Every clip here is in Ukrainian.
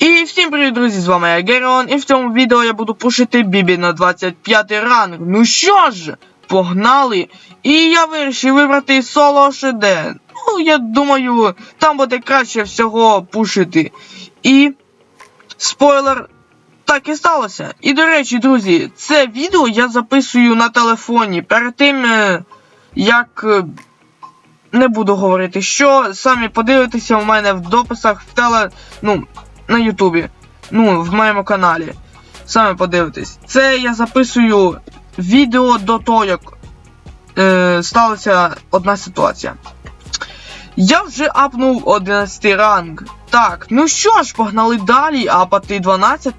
І всім привіт, друзі! З вами я Герон, і в цьому відео я буду пушити Бібі на 25 ранг. Ну що ж, погнали! І я вирішив вибрати соло ШД. Ну, я думаю, там буде краще всього пушити. І спойлер, так і сталося. І до речі, друзі, це відео я записую на телефоні. Перед тим, е, як. е, Не буду говорити, що самі подивитеся у мене в дописах в теле. Ну, на Ютубі. Ну, в моєму каналі. Саме подивитесь. Це я записую відео до того, як е, сталася одна ситуація. Я вже апнув 11 ранг. Так, ну що ж, погнали далі, апати 12.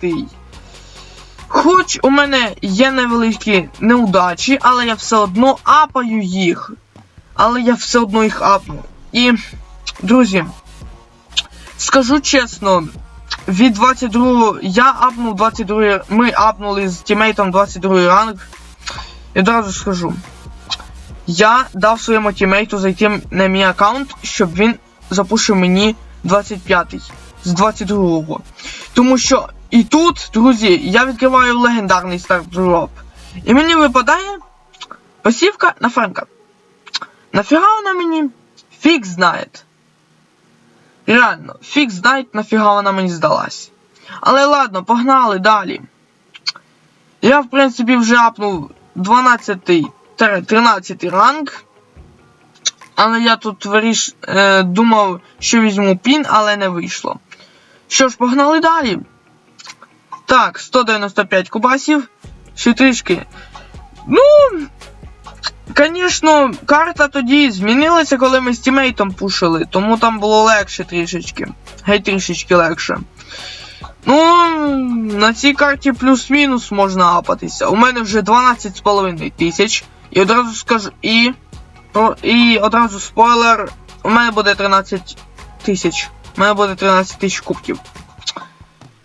Хоч у мене є невеликі неудачі, але я все одно апаю їх. Але я все одно їх апну. І, друзі, скажу чесно, від 22 я апнув 22 ми апнули з тімейтом 22 ранг. І одразу скажу. Я дав своєму тімейту зайти на мій аккаунт, щоб він запушив мені 25-й з 22-го. Тому що і тут, друзі, я відкриваю легендарний стартдроп. І мені випадає посівка на Френка. Нафіга вона мені? Фіг знає. Реально, фіг знає, нафіга вона мені здалась. Але ладно, погнали далі. Я, в принципі, вже апнув 12-13 ранг. Але я тут виріш, е, думав, що візьму пін, але не вийшло. Що ж, погнали далі. Так, 195 кубасів. Ще трішки. Ну. Звісно, карта тоді змінилася, коли ми з тімейтом пушили, тому там було легше трішечки. Гей трішечки легше. Ну, на цій карті плюс-мінус можна апатися. У мене вже 12,5 тисяч. І одразу скажу. І. І одразу спойлер. У мене буде 13 тисяч. У мене буде 13 тисяч кубків.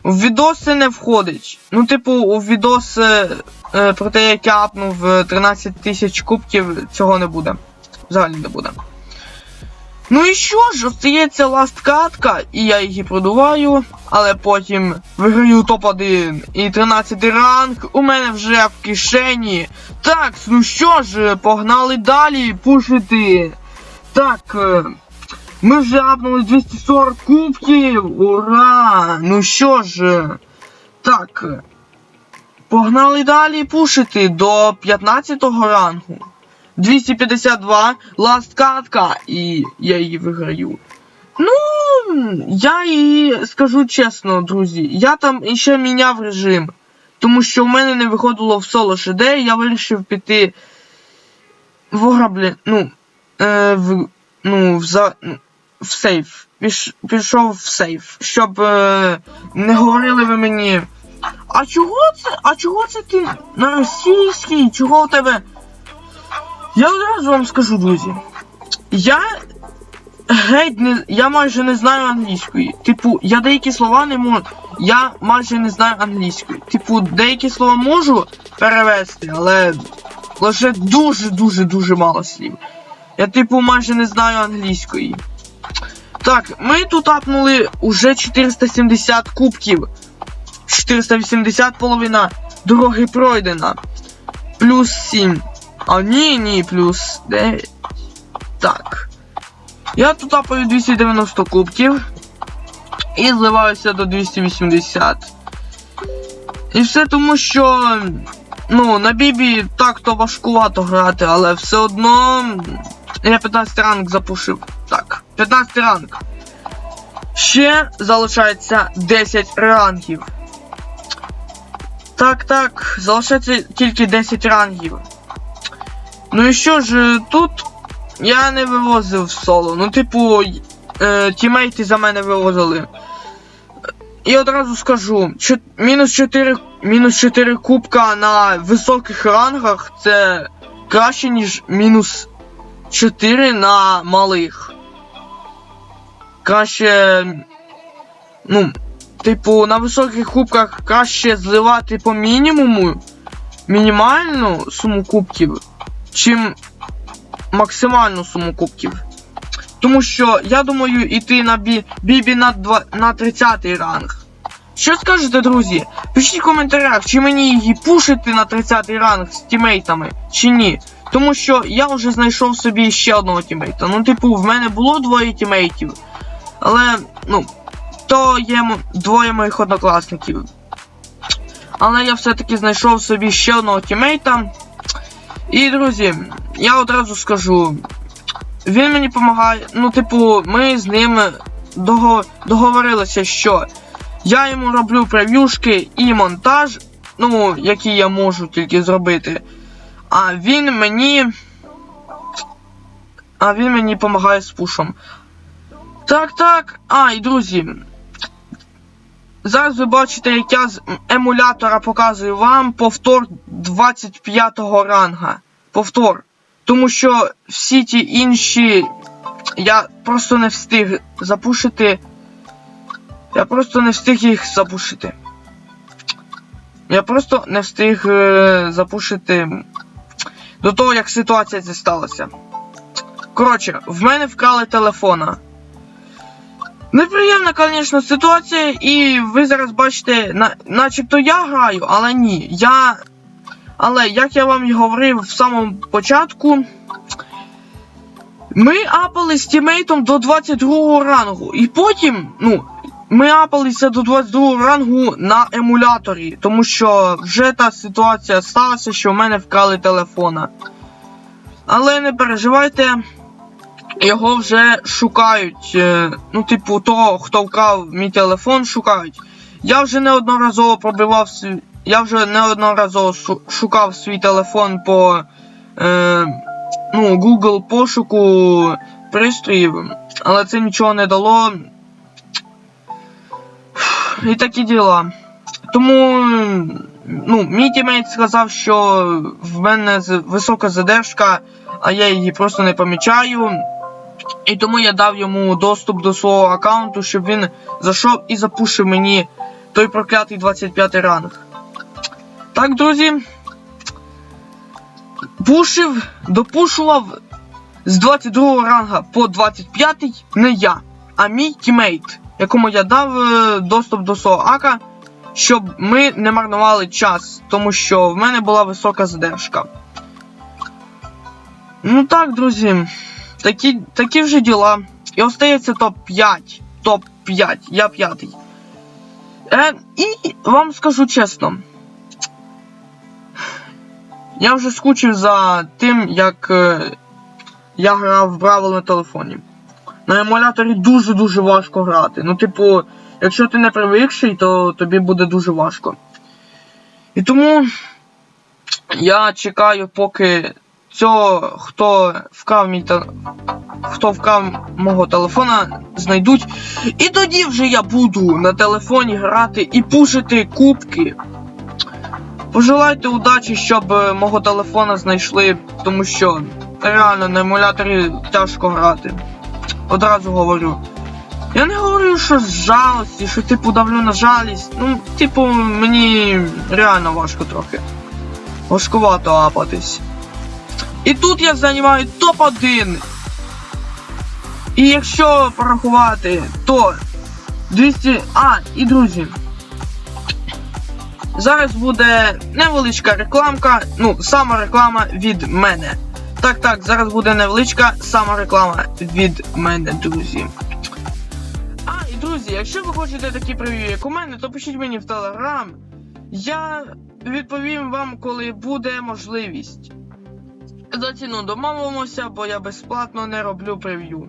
В відоси не входить. Ну, типу, у відоси е, про те, як я апнув е, 13 тисяч кубків, цього не буде. Взагалі не буде. Ну і що ж, остається ласт катка, і я її продуваю, але потім виграю топ-1 і 13 ранг у мене вже в кишені. Так, ну що ж, погнали далі пушити. Так. е, Ми вже апнули 240 кубків! Ура! Ну що ж, так. Погнали далі пушити до 15 го рангу. 252 ласт катка, і я її виграю. Ну, я її скажу чесно, друзі, я там іще міняв режим. Тому що в мене не виходило в соло ШД, я вирішив піти в ограблі, ну, е, в, ну, в, за, ну, в сейф. Піш, пішов в сейф, щоб е, не говорили ви мені. А чого це? А чого це ти на російській? Чого у тебе? Я одразу вам скажу, друзі. Я геть не. Я майже не знаю англійської. Типу, я деякі слова не можу. Я майже не знаю англійської. Типу, деякі слова можу перевести, але лише дуже-дуже дуже мало слів. Я, типу, майже не знаю англійської. Так, ми тут апнули уже 470 кубків. 480 половина дороги пройдена. Плюс 7. А ні, ні, плюс 9. Так. Я тут апаю 290 кубків. І зливаюся до 280. І все тому, що. Ну, на Бібі так-то важкувато грати, але все одно. Я 15 ранг запушив. Так, 15 ранг. Ще залишається 10 рангів. Так, так, залишається тільки 10 рангів. Ну і що ж, тут я не вивозив в соло. Ну, типу, е, тімейти за мене вивозили. І одразу скажу, мінус 4, мінус 4 кубка на високих рангах це краще, ніж мінус 4 на малих. Краще. Ну, типу, на високих кубках краще зливати по мінімуму мінімальну суму кубків, чим максимальну суму кубків. Тому що я думаю, іти на бі, бібі на, два, на 30 ранг. Що скажете, друзі? Пишіть в коментарях, чи мені її пушити на 30 ранг з тімейтами, чи ні. Тому що я вже знайшов собі ще одного тімейта. Ну, типу, в мене було двоє тімейтів. Але, ну, то є двоє моїх однокласників. Але я все-таки знайшов собі ще одного тімейта. І, друзі, я одразу скажу. Він мені допомагає. Ну, типу, ми з ним договорилися, що я йому роблю прев'юшки і монтаж, ну, які я можу тільки зробити. А він мені. А він мені допомагає з пушом. Так, так. А, і друзі. Зараз ви бачите, як я з емулятора показую вам повтор 25 го ранга. Повтор. Тому що всі ті інші я просто не встиг запушити. Я просто не встиг їх запушити. Я просто не встиг е, запушити до того, як ситуація ця сталася. Коротше, в мене вкрали телефона. Неприємна, звісно, ситуація, і ви зараз бачите, на, начебто я граю, але ні. Я. Але як я вам і говорив в самому початку, ми апали з тімейтом до 22 рангу. І потім, ну, ми апалися до 22 рангу на емуляторі, тому що вже та ситуація сталася, що в мене вкрали телефона. Але не переживайте, його вже шукають. е, Ну, типу, того, хто вкрав мій телефон, шукають. Я вже неодноразово пробивав свій. Я вже неодноразово шу- шукав свій телефон по е, ну, Google пошуку пристроїв, але це нічого не дало. І такі діла. Тому, ну, мій тімейт сказав, що в мене висока задержка, а я її просто не помічаю. І тому я дав йому доступ до свого аккаунту, щоб він зайшов і запушив мені той проклятий 25 ранг. Так, друзі. Пушив, допушував з 22 ранга по 25 не я, а мій тімейт, якому я дав е, доступ до свого ака, щоб ми не марнували час, тому що в мене була висока задержка. Ну так, друзі, такі, такі вже діла. І остається топ-5. Топ-5, я п'ятий. Е, і вам скажу чесно. Я вже скучив за тим, як е, я грав в Бравл на телефоні. На емуляторі дуже-дуже важко грати. Ну, типу, якщо ти не привикший, то тобі буде дуже важко. І тому я чекаю, поки цього, хто вкрав мій те... хто вкрав мого телефона, знайдуть. І тоді вже я буду на телефоні грати і пушити кубки. Пожелайте удачі, щоб е, мого телефона знайшли, тому що реально на емуляторі тяжко грати. Одразу говорю. Я не говорю, що з жалості, що типу давлю на жалість. Ну, типу, мені реально важко трохи. Важкувато апатись. І тут я займаю топ-1. І якщо порахувати, то 200. А, і друзі. Зараз буде невеличка рекламка, ну, сама реклама від мене. Так, так, зараз буде невеличка сама реклама від мене, друзі. А, і друзі, якщо ви хочете такі прев'ю, як у мене, то пишіть мені в телеграм. Я відповім вам, коли буде можливість. За ціну домовимося, бо я безплатно не роблю прев'ю.